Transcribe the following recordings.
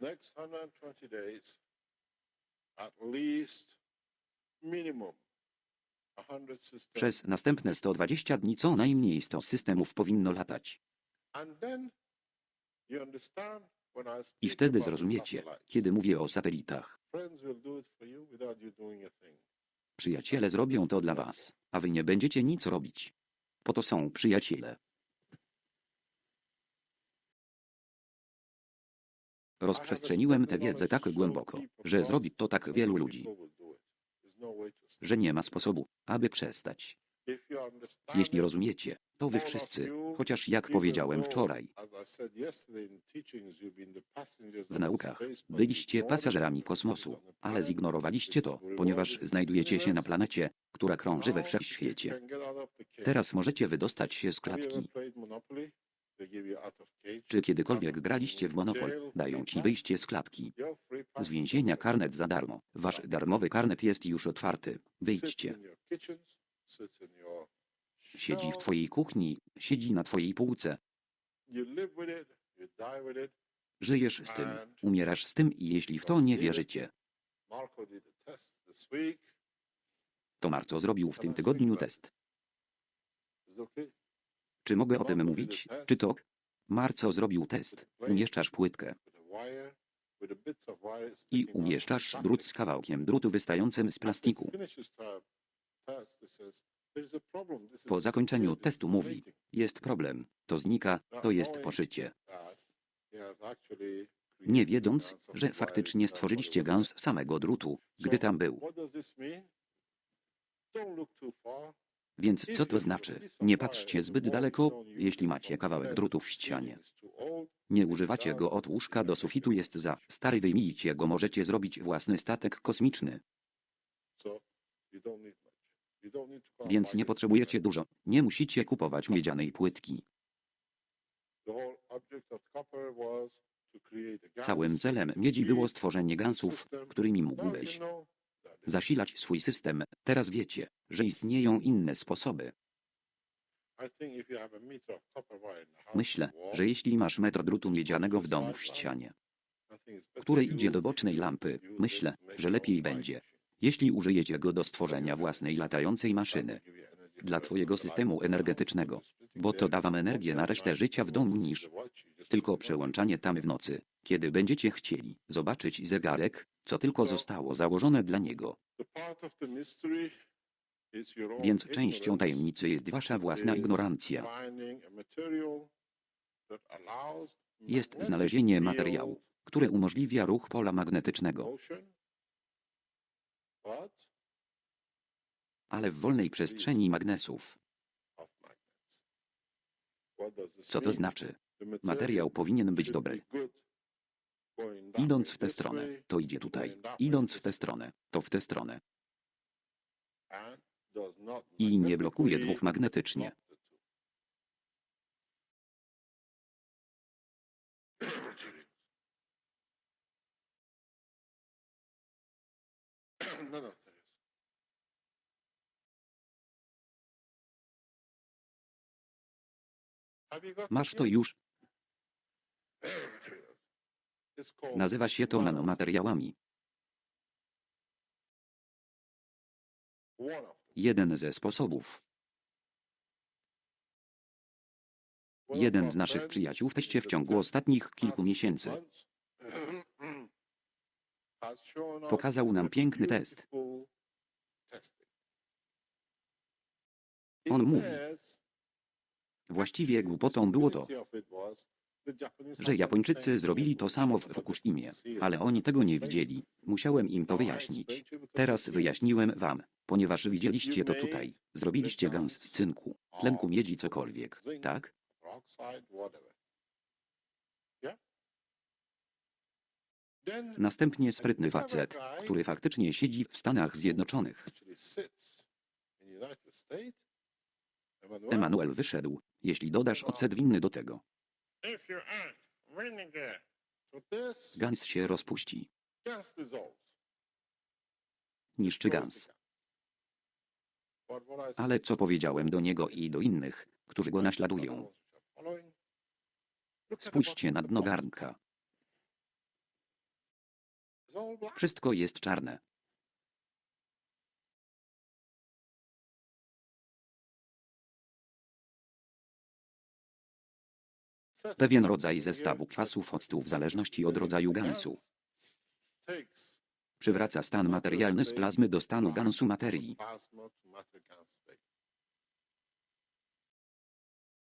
next 120 days, at least minimum 100 systems. Przez następne 120 dni co najmniej 100 systemów powinno latać. I wtedy zrozumiecie, kiedy mówię o satelitach. Przyjaciele zrobią to dla was, a wy nie będziecie nic robić. Po to są przyjaciele. Rozprzestrzeniłem tę wiedzę tak głęboko, że zrobi to tak wielu ludzi, że nie ma sposobu, aby przestać. Jeśli rozumiecie, to wy wszyscy, chociaż jak powiedziałem wczoraj, w naukach byliście pasażerami kosmosu, ale zignorowaliście to, ponieważ znajdujecie się na planecie, która krąży we wszechświecie. Teraz możecie wydostać się z klatki. Czy kiedykolwiek graliście w Monopol? Dają ci wyjście z klatki. Z więzienia karnet za darmo. Wasz darmowy karnet jest już otwarty. Wyjdźcie. Siedzi w twojej kuchni, siedzi na twojej półce. Żyjesz z tym, umierasz z tym i jeśli w to nie wierzycie, to Marco zrobił w tym tygodniu test. Czy mogę o tym mówić? Czy to? Marco zrobił test. Umieszczasz płytkę i umieszczasz drut z kawałkiem drutu wystającym z plastiku. Po zakończeniu testu mówi, jest problem, to znika, to jest poszycie. Nie wiedząc, że faktycznie stworzyliście gaz z samego drutu, gdy tam był. Więc co to znaczy? Nie patrzcie zbyt daleko, jeśli macie kawałek drutu w ścianie. Nie używacie go od łóżka do sufitu jest za stary wyjmijcie go możecie zrobić własny statek kosmiczny. Więc nie potrzebujecie dużo. Nie musicie kupować miedzianej płytki. Całym celem miedzi było stworzenie gansów, którymi mógłbyś zasilać swój system. Teraz wiecie, że istnieją inne sposoby. Myślę, że jeśli masz metr drutu miedzianego w domu w ścianie, który idzie do bocznej lampy, myślę, że lepiej będzie, jeśli użyjecie go do stworzenia własnej latającej maszyny dla twojego systemu energetycznego, bo to da wam energię na resztę życia w domu niż tylko przełączanie tam w nocy, kiedy będziecie chcieli zobaczyć zegarek, co tylko zostało założone dla niego. Więc częścią tajemnicy jest wasza własna ignorancja. Jest znalezienie materiału, które umożliwia ruch pola magnetycznego, ale w wolnej przestrzeni magnesów. Co to znaczy? Materiał powinien być dobry. Idąc w tę stronę, to idzie tutaj. Idąc w tę stronę, to w tę stronę. I nie blokuje dwóch magnetycznie. Masz to już. Nazywa się to nanomateriałami. Jeden ze sposobów. Jeden z naszych przyjaciół w teście w ciągu ostatnich kilku miesięcy pokazał nam piękny test. On mówi, Właściwie głupotą było to, że Japończycy zrobili to samo w Fukushimie, ale oni tego nie widzieli. Musiałem im to wyjaśnić. Teraz wyjaśniłem wam, ponieważ widzieliście to tutaj. Zrobiliście gaz z cynku, tlenku miedzi, cokolwiek, tak? Następnie sprytny facet, który faktycznie siedzi w Stanach Zjednoczonych. Emanuel wyszedł, jeśli dodasz ocet winny do tego. Gans się rozpuści. Niszczy gans. Ale co powiedziałem do niego i do innych, którzy go naśladują? Spójrzcie na dno garnka. Wszystko jest czarne. Pewien rodzaj zestawu kwasów octu w zależności od rodzaju gansu przywraca stan materialny z plazmy do stanu gansu materii.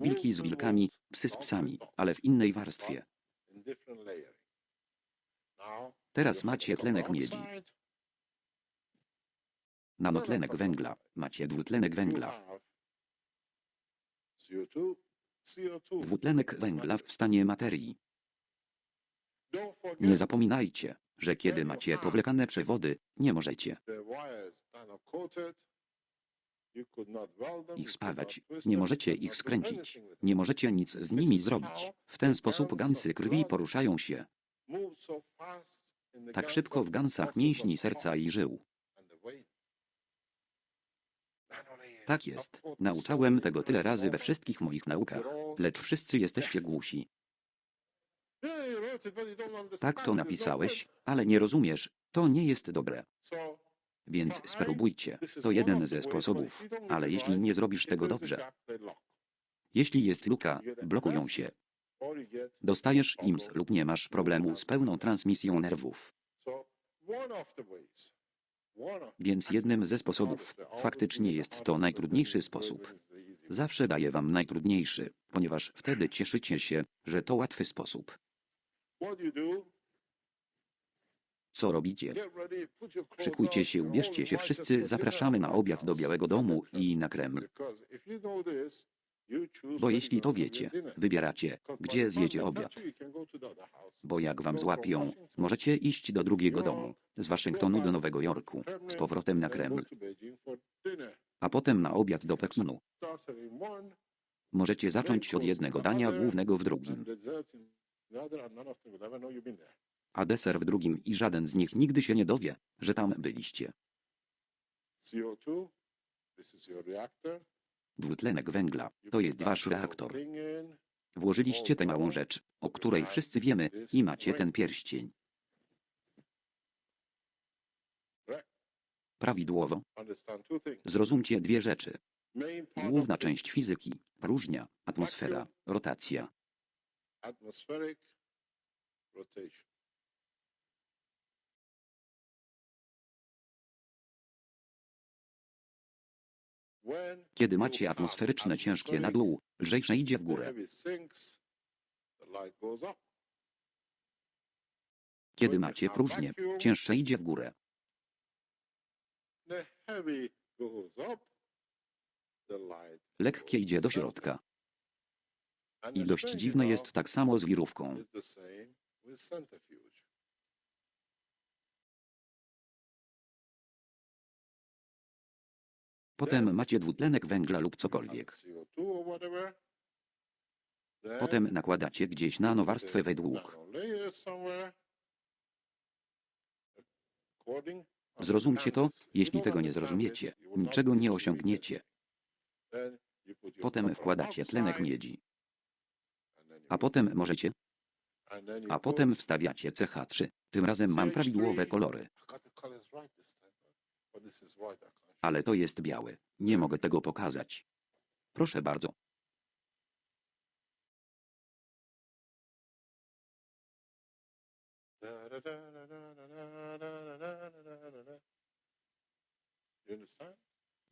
Wilki z wilkami, psy z psami, ale w innej warstwie. Teraz macie tlenek miedzi. Nanotlenek węgla. Macie dwutlenek węgla. Have CO2, CO2. Dwutlenek węgla w stanie materii. Nie zapominajcie, że kiedy macie powlekane przewody, nie możecie ich spawać, nie możecie ich skręcić, nie możecie nic z nimi zrobić. W ten sposób gansy krwi poruszają się tak szybko w gansach mięśni serca i żył. Tak jest. Nauczałem tego tyle razy we wszystkich moich naukach, lecz wszyscy jesteście głusi. Tak to napisałeś, ale nie rozumiesz. To nie jest dobre. Więc spróbujcie. To jeden ze sposobów, ale jeśli nie zrobisz tego dobrze, jeśli jest luka, blokują się. Dostajesz IMS lub nie masz problemu z pełną transmisją nerwów. Więc jednym ze sposobów, faktycznie jest to najtrudniejszy sposób. Zawsze daję wam najtrudniejszy, ponieważ wtedy cieszycie się, że to łatwy sposób. Co robicie? Szykujcie się, ubierzcie się wszyscy, zapraszamy na obiad do Białego. Domu i na Kreml. Bo jeśli to wiecie, wybieracie, gdzie zjecie they obiad. Bo jak wam złapią, możecie iść do drugiego domu, z Waszyngtonu do Nowego Jorku, z powrotem na Kreml, a potem na obiad do Pekinu. Możecie zacząć od jednego dania głównego w drugim, a deser w drugim i żaden z nich nigdy się nie dowie, że tam byliście. CO2, Dwutlenek węgla to jest wasz reaktor. Włożyliście tę małą rzecz, o której wszyscy wiemy, i macie ten pierścień. Prawidłowo. Zrozumcie dwie rzeczy. Główna część fizyki, próżnia, atmosfera, rotacja. Kiedy macie atmosferyczne ciężkie na dół, lżejsze idzie w górę. Kiedy macie próżnię, cięższe idzie w górę. Lekkie idzie do środka. I dość dziwne jest tak samo z wirówką. Potem macie dwutlenek węgla lub cokolwiek. CO2 or whatever. Then Potem nakładacie gdzieś nanowarstwę według. Zrozumcie to, jeśli tego nie zrozumiecie, niczego nie osiągniecie. Potem wkładacie tlenek miedzi. A potem możecie, a potem wstawiacie CH3. Tym razem mam prawidłowe kolory, Ale to jest białe. Nie mogę tego pokazać. Proszę bardzo.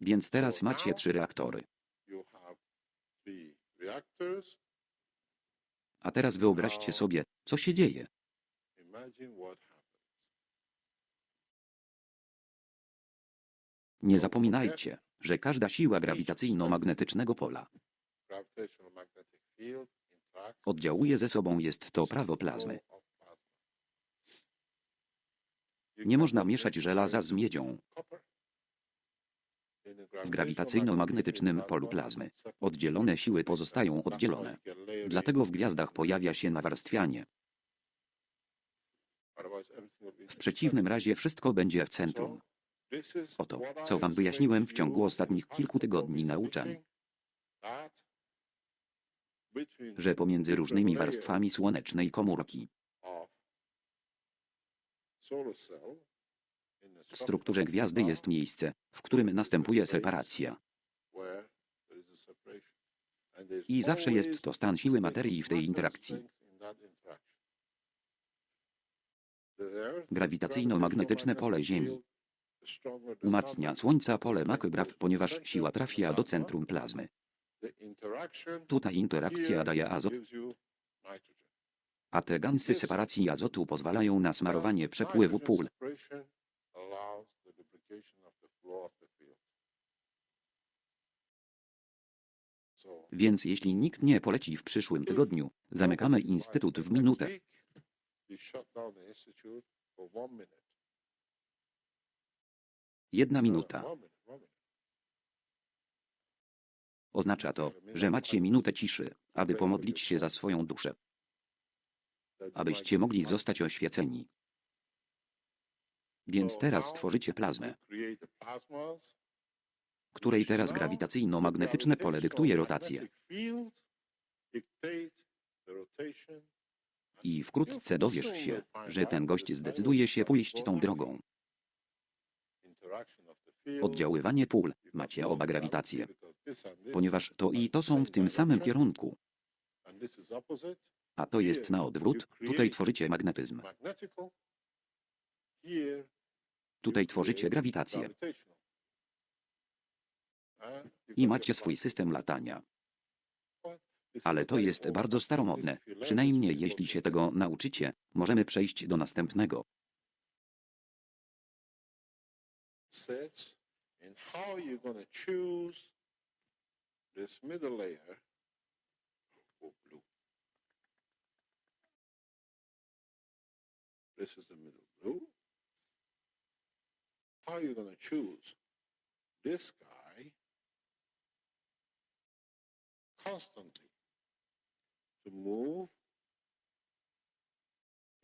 Więc teraz macie trzy reaktory. A teraz wyobraźcie sobie, co się dzieje. Nie zapominajcie, że każda siła grawitacyjno-magnetycznego pola oddziałuje ze sobą jest to prawo plazmy. Nie można mieszać żelaza z miedzią w grawitacyjno-magnetycznym polu plazmy. Oddzielone siły pozostają oddzielone. Dlatego w gwiazdach pojawia się nawarstwianie. W przeciwnym razie wszystko będzie w centrum. Oto, co wam wyjaśniłem w ciągu ostatnich kilku tygodni nauczań. Że pomiędzy różnymi warstwami słonecznej komórki W strukturze gwiazdy jest miejsce, w którym następuje separacja. I zawsze jest to stan siły materii w tej interakcji. Grawitacyjno-magnetyczne pole Ziemi Umacnia Słońca pole makrograw, ponieważ siła trafia do centrum plazmy. Tutaj interakcja daje azot, a te gansy separacji azotu pozwalają na smarowanie przepływu pól. Więc jeśli nikt nie poleci w przyszłym tygodniu, zamykamy instytut w minutę. Jedna minuta. Oznacza to, że macie minutę ciszy, aby pomodlić się za swoją duszę, abyście mogli zostać oświeceni. Więc teraz tworzycie plazmę, której teraz grawitacyjno-magnetyczne pole dyktuje rotację. I wkrótce dowiesz się, że ten gość zdecyduje się pójść tą drogą. Oddziaływanie pól macie oba grawitacje, ponieważ to i to są w tym samym kierunku, a to jest na odwrót, tutaj tworzycie magnetyzm, tutaj tworzycie grawitację i macie swój system latania. Ale to jest bardzo staromodne. Przynajmniej jeśli się tego nauczycie, możemy przejść do następnego. Sets and how you're going to choose this middle layer of blue. This is the middle blue. How are you're going to choose this guy constantly to move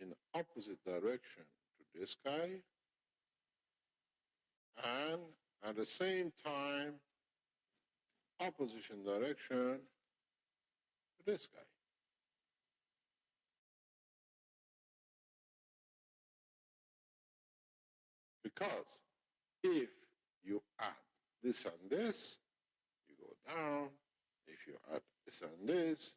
in the opposite direction to this guy and at the same time opposition direction to this guy. Because if you add this and this, you go down. If you add this and this,